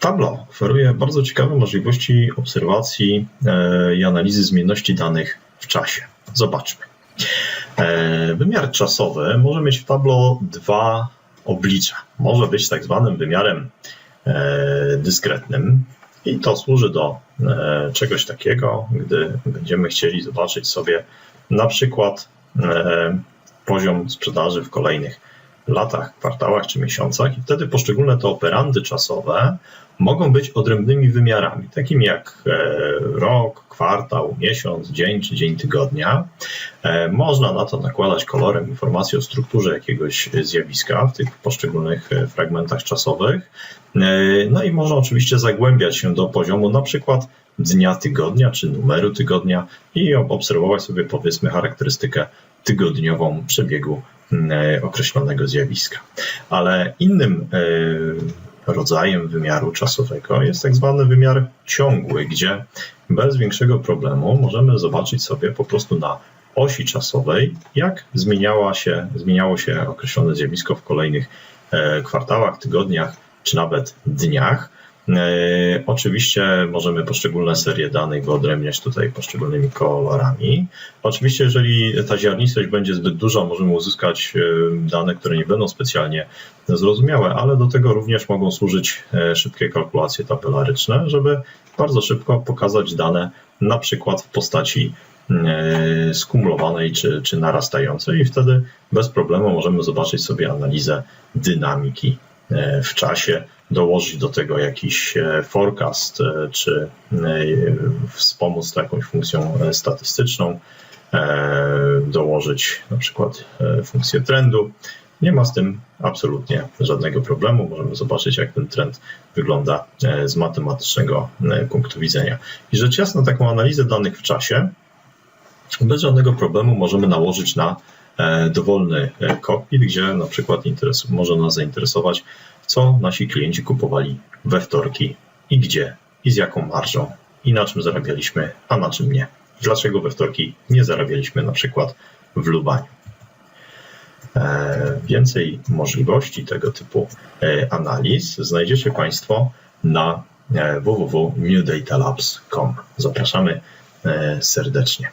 Tableau oferuje bardzo ciekawe możliwości obserwacji e, i analizy zmienności danych w czasie. Zobaczmy. E, wymiar czasowy może mieć w Tableau dwa oblicza. Może być tak zwanym wymiarem dyskretnym i to służy do czegoś takiego, gdy będziemy chcieli zobaczyć sobie na przykład poziom sprzedaży w kolejnych latach, kwartałach czy miesiącach i wtedy poszczególne te operandy czasowe mogą być odrębnymi wymiarami, takimi jak e, rok, kwartał, miesiąc, dzień czy dzień tygodnia. E, można na to nakładać kolorem informacje o strukturze jakiegoś zjawiska w tych poszczególnych e, fragmentach czasowych. No i można oczywiście zagłębiać się do poziomu na przykład dnia tygodnia czy numeru tygodnia i obserwować sobie powiedzmy charakterystykę tygodniową przebiegu określonego zjawiska. Ale innym rodzajem wymiaru czasowego jest tak zwany wymiar ciągły, gdzie bez większego problemu możemy zobaczyć sobie po prostu na osi czasowej, jak zmieniała się, zmieniało się określone zjawisko w kolejnych e, kwartałach, tygodniach czy nawet dniach. E, oczywiście możemy poszczególne serie danych wyodrębniać tutaj poszczególnymi kolorami. Oczywiście, jeżeli ta ziarnistość będzie zbyt duża, możemy uzyskać e, dane, które nie będą specjalnie zrozumiałe, ale do tego również mogą służyć e, szybkie kalkulacje tabelaryczne, żeby bardzo szybko pokazać dane, na przykład w postaci skumulowanej czy, czy narastającej, i wtedy bez problemu możemy zobaczyć sobie analizę dynamiki w czasie dołożyć do tego jakiś e, forecast, e, czy e, wspomóc to jakąś funkcją statystyczną, dołożyć na przykład funkcję trendu. Nie ma z tym absolutnie żadnego problemu. Możemy zobaczyć, jak ten trend wygląda z matematycznego punktu widzenia. I rzecz jasna, taką analizę danych w czasie bez żadnego problemu możemy nałożyć na dowolny cockpit, gdzie na przykład może nas zainteresować co nasi klienci kupowali we wtorki i gdzie i z jaką marżą i na czym zarabialiśmy, a na czym nie. Dlaczego we wtorki nie zarabialiśmy na przykład w Lubaniu. E, więcej możliwości tego typu e, analiz znajdziecie Państwo na e, www.newdatalabs.com. Zapraszamy serdecznie.